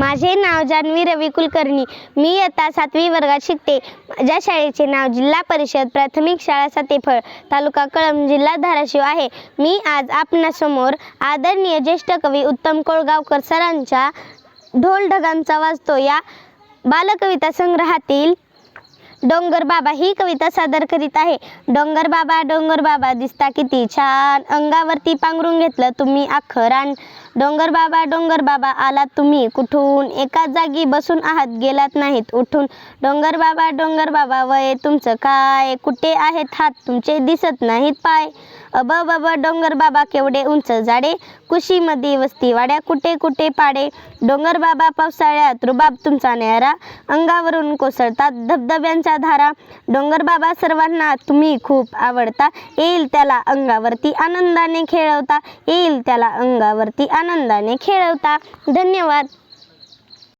माझे नाव जान्हवी रवी कुलकर्णी. मी इयत्ता सातवी वर्गात शिकते. माझ्या शाळेचे नाव जिल्हा परिषद प्राथमिक शाळा सातेफळ तालुका कळंब जिल्हा धाराशिव आहे. मी आज आपणासमोर आदरणीय ज्येष्ठ कवी उत्तम कोळगावकर सरांच्या ढोल ढगांचा वाजतो. या बालकविता संग्रहातील डोंगर बाबा ही कविता सादर करीत आहे. डोंगर बाबा डोंगर बाबा दिसता किती छान. अंगावरती पांघरून घेतलं तुम्ही अखरान डोंगर बाबा डोंगर बाबा आलात तुम्ही कुठून? एका जागी बसून आहात गेलात नाहीत उठून. डोंगर बाबा डोंगर बाबा वय तुमचं काय? कुठे आहेत हात? तुमचे दिसत नाहीत पाय. अब बाबा डोंगर बाबा केवढे उंच झाडे कुशीमध्ये वस्ती. वाड्या कुठे कुठे पाडे. डोंगर बाबा पावसाळ्यात रुबाब तुमचा न्यारा. अंगावरून कोसळतात धबधब्यांच्या धारा. डोंगर बाबा सर्वांना तुम्ही खूप आवडता. येईल त्याला अंगावरती आनंदाने खेळवता. येईल त्याला अंगावरती आनंदाने खेळवता. धन्यवाद.